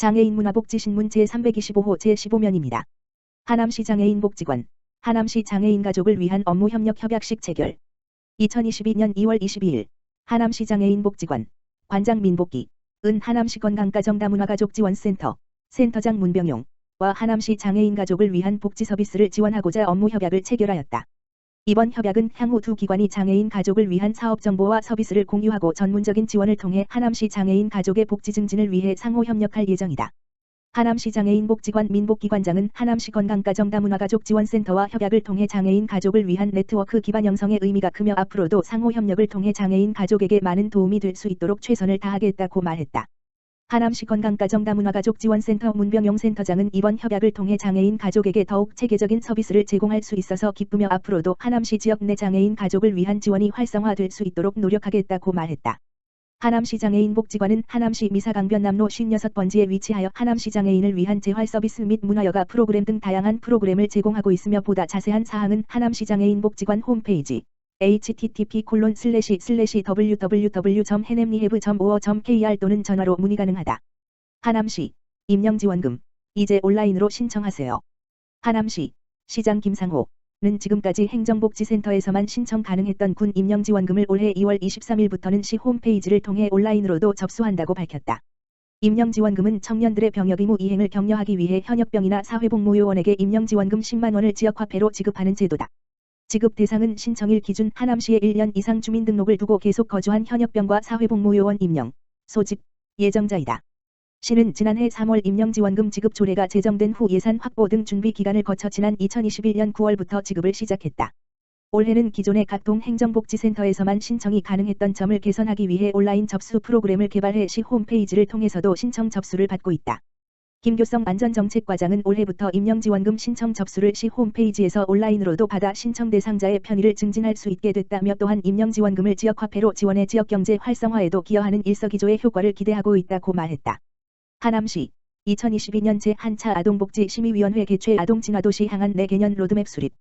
장애인 문화복지신문 제325호 제15면입니다. 하남시 장애인 복지관, 하남시 장애인 가족을 위한 업무 협력 협약식 체결. 2022년 2월 22일, 하남시 장애인 복지관, 관장 민복기, 은 하남시 건강가정다문화가족지원센터, 센터장 문병용, 와 하남시 장애인 가족을 위한 복지 서비스를 지원하고자 업무 협약을 체결하였다. 이번 협약은 향후 두 기관이 장애인 가족을 위한 사업 정보와 서비스를 공유하고 전문적인 지원을 통해 하남시 장애인 가족의 복지 증진을 위해 상호 협력할 예정이다. 하남시 장애인 복지관 민복기관장은 하남시 건강가정다문화가족지원센터와 협약을 통해 장애인 가족을 위한 네트워크 기반 형성의 의미가 크며 앞으로도 상호 협력을 통해 장애인 가족에게 많은 도움이 될 수 있도록 최선을 다하겠다고 말했다. 하남시 건강가정다문화가족지원센터 문병용 센터장은 이번 협약을 통해 장애인 가족에게 더욱 체계적인 서비스를 제공할 수 있어서 기쁘며 앞으로도 하남시 지역 내 장애인 가족을 위한 지원이 활성화될 수 있도록 노력하겠다고 말했다. 하남시 장애인 복지관은 하남시 미사강변남로 56번지에 위치하여 하남시 장애인을 위한 재활 서비스 및 문화여가 프로그램 등 다양한 프로그램을 제공하고 있으며 보다 자세한 사항은 하남시 장애인 복지관 홈페이지 http www.henemrehab.or.kr 또는 전화로 문의 가능하다. 하남시 임명지원금 이제 온라인으로 신청하세요. 하남시 시장 김상호는 지금까지 행정복지센터에서만 신청 가능했던 군 임명지원금을 올해 2월 23일부터는 시 홈페이지를 통해 온라인으로도 접수한다고 밝혔다. 임명지원금은 청년들의 병역 의무 이행을 격려하기 위해 현역병이나 사회복무요원에게 임명지원금 10만원을 지역화폐로 지급하는 제도다. 지급 대상은 신청일 기준 하남시에 1년 이상 주민등록을 두고 계속 거주한 현역병과 사회복무요원 임명, 소집, 예정자이다. 시는 지난해 3월 임명지원금 지급 조례가 제정된 후 예산 확보 등 준비 기간을 거쳐 지난 2021년 9월부터 지급을 시작했다. 올해는 기존의 각동 행정복지센터에서만 신청이 가능했던 점을 개선하기 위해 온라인 접수 프로그램을 개발해 시 홈페이지를 통해서도 신청 접수를 받고 있다. 김교성 안전정책과장은 올해부터 임명지원금 신청 접수를 시 홈페이지에서 온라인으로도 받아 신청 대상자의 편의를 증진할 수 있게 됐다며 또한 임명지원금을 지역화폐로 지원해 지역경제 활성화에도 기여하는 일석이조의 효과를 기대하고 있다고 말했다. 하남시 2022년 제1차 아동복지심의위원회 개최 아동진화도시 향한 내개년 로드맵 수립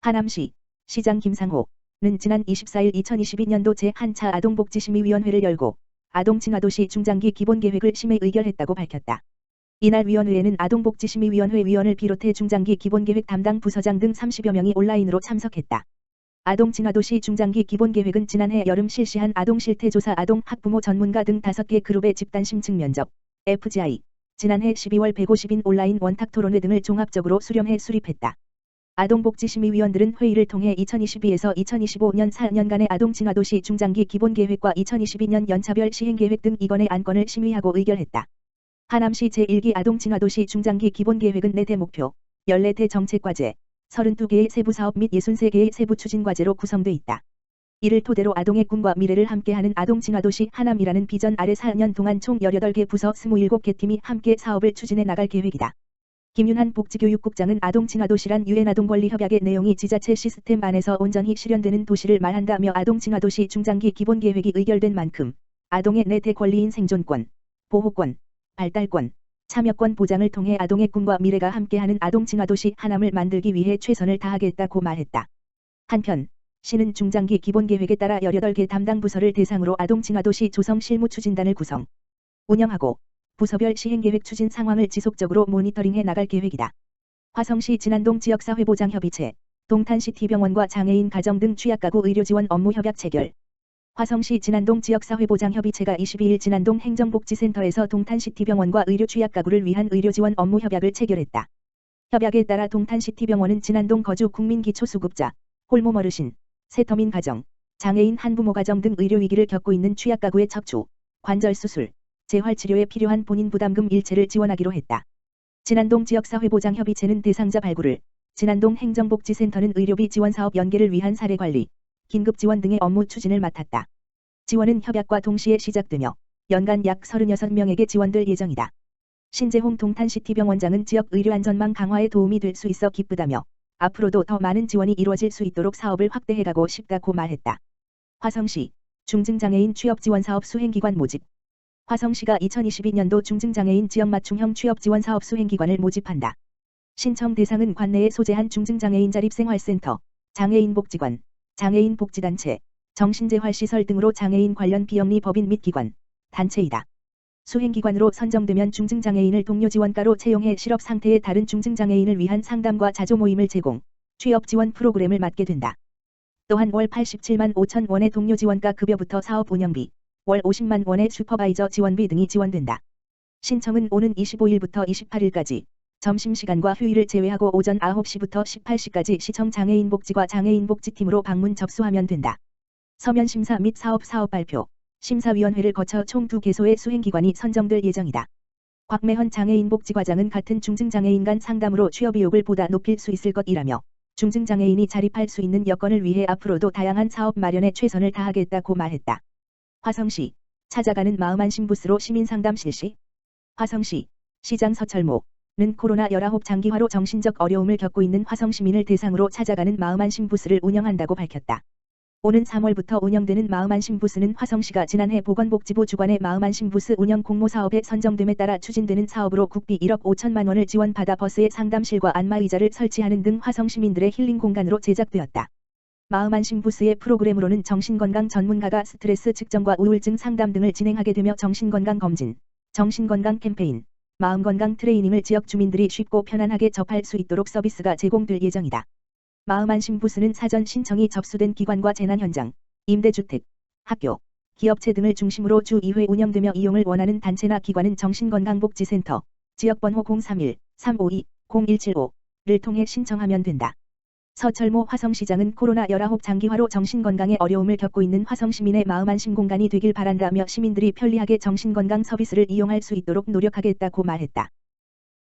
하남시 시장 김상호는 지난 24일 2022년도 제1차 아동복지심의위원회를 열고 아동진화도시 중장기 기본계획을 심의 의결했다고 밝혔다. 이날 위원회에는 아동복지심의위원회 위원을 비롯해 중장기 기본계획 담당 부서장 등 30여 명이 온라인으로 참석했다. 아동진화도시 중장기 기본계획은 지난해 여름 실시한 아동실태조사 아동 학부모 전문가 등 5개 그룹의 집단심층 면접, FGI, 지난해 12월 150인 온라인 원탁토론회 등을 종합적으로 수렴해 수립했다. 아동복지심의위원들은 회의를 통해 2022에서 2025년 4년간의 아동진화도시 중장기 기본계획과 2022년 연차별 시행계획 등 이건의 안건을 심의하고 의결했다. 하남시 제1기 아동진화도시 중장기 기본계획은 4대 목표, 14대 정책과제, 32개의 세부사업 및 63개의 세부 추진과제로 구성돼 있다. 이를 토대로 아동의 꿈과 미래를 함께하는 아동진화도시 하남이라는 비전 아래 4년 동안 총 18개 부서 27개 팀이 함께 사업을 추진해 나갈 계획이다. 김윤한 복지교육국장은 아동진화도시란 유엔 아동권리협약의 내용이 지자체 시스템 안에서 온전히 실현되는 도시를 말한다며 아동진화도시 중장기 기본계획이 의결된 만큼 아동의 내 대 권리인 생존권, 보호권, 발달권, 참여권 보장을 통해 아동의 꿈과 미래가 함께하는 아동 진화도시 하남을 만들기 위해 최선을 다하겠다고 말했다. 한편 시는 중장기 기본계획에 따라 18개 담당 부서를 대상으로 아동 진화도시 조성 실무 추진단을 구성, 운영하고 부서별 시행계획 추진 상황을 지속적으로 모니터링해 나갈 계획이다. 화성시 진안동 지역사회보장협의체, 동탄시티병원과 장애인 가정 등 취약가구 의료지원 업무 협약 체결 화성시 진안동 지역사회보장협의체가 22일 진안동 행정복지센터에서 동탄시티병원과 의료취약 가구를 위한 의료지원 업무 협약을 체결했다. 협약에 따라 동탄시티병원은 진안동 거주 국민기초수급자, 홀몸 어르신, 세터민 가정, 장애인 한부모 가정 등 의료위기를 겪고 있는 취약 가구의 척추, 관절 수술, 재활치료에 필요한 본인 부담금 일체를 지원하기로 했다. 진안동 지역사회보장협의체는 대상자 발굴을, 진안동 행정복지센터는 의료비 지원 사업 연계를 위한 사례 관리, 긴급 지원 등의 업무 추진을 맡았다. 지원은 협약과 동시에 시작되며 연간 약 36명에게 지원될 예정이다. 신재홍 동탄시티병원장은 지역 의료안전망 강화에 도움이 될 수 있어 기쁘다며 앞으로도 더 많은 지원이 이루어질 수 있도록 사업을 확대해가고 싶다고 말했다. 화성시 중증장애인 취업지원사업 수행기관 모집 화성시가 2022년도 중증장애인 지역 맞춤형 취업지원사업 수행기관을 모집한다. 신청 대상은 관내에 소재한 중증장애인 자립생활센터, 장애인복지관, 장애인 복지단체, 정신재활시설 등으로 장애인 관련 비영리 법인 및 기관, 단체이다. 수행기관으로 선정되면 중증장애인을 동료 지원가로 채용해 실업 상태의 다른 중증장애인을 위한 상담과 자조 모임을 제공, 취업 지원 프로그램을 맡게 된다. 또한 월 87만 5천 원의 동료 지원가 급여부터 사업 운영비, 월 50만 원의 슈퍼바이저 지원비 등이 지원된다. 신청은 오는 25일부터 28일까지 점심시간과 휴일을 제외하고 오전 9시부터 18시까지 시청 장애인 복지과 장애인 복지팀으로 방문 접수하면 된다. 서면 심사 및 사업 사업 발표, 심사위원회를 거쳐 총 두 개소의 수행기관이 선정될 예정이다. 곽매헌 장애인 복지과장은 같은 중증장애인 간 상담으로 취업 의욕을 보다 높일 수 있을 것이라며 중증장애인이 자립할 수 있는 여건을 위해 앞으로도 다양한 사업 마련에 최선을 다하겠다고 말했다. 화성시 찾아가는 마음안 신부스로 시민상담 실시 화성시 시장 서철모 는 코로나19 장기화로 정신적 어려움을 겪고 있는 화성 시민을 대상으로 찾아가는 마음안 신부스를 운영한다고 밝혔다. 오는 3월부터 운영되는 마음안심 부스는 화성시가 지난해 보건복지부 주관의 마음안심 부스 운영 공모 사업에 선정됨에 따라 추진되는 사업으로 국비 1억 5천만 원을 지원받아 버스에 상담실과 안마의자를 설치하는 등 화성 시민들의 힐링 공간으로 제작되었다. 마음안심 부스의 프로그램으로는 정신건강 전문가가 스트레스 측정과 우울증 상담 등을 진행하게 되며 정신건강 검진, 정신건강 캠페인, 마음건강 트레이닝을 지역 주민들이 쉽고 편안하게 접할 수 있도록 서비스가 제공될 예정이다. 마음안심 부스는 사전 신청이 접수된 기관과 재난 현장, 임대주택, 학교, 기업체 등을 중심으로 주 2회 운영되며 이용을 원하는 단체나 기관은 정신건강복지센터, 지역번호 031-352-0175를 통해 신청하면 된다. 서철모 화성시장은 코로나 19 장기화로 정신건강에 어려움을 겪고 있는 화성시민의 마음 안심 공간이 되길 바란다며 시민들이 편리하게 정신건강 서비스를 이용할 수 있도록 노력하겠다고 말했다.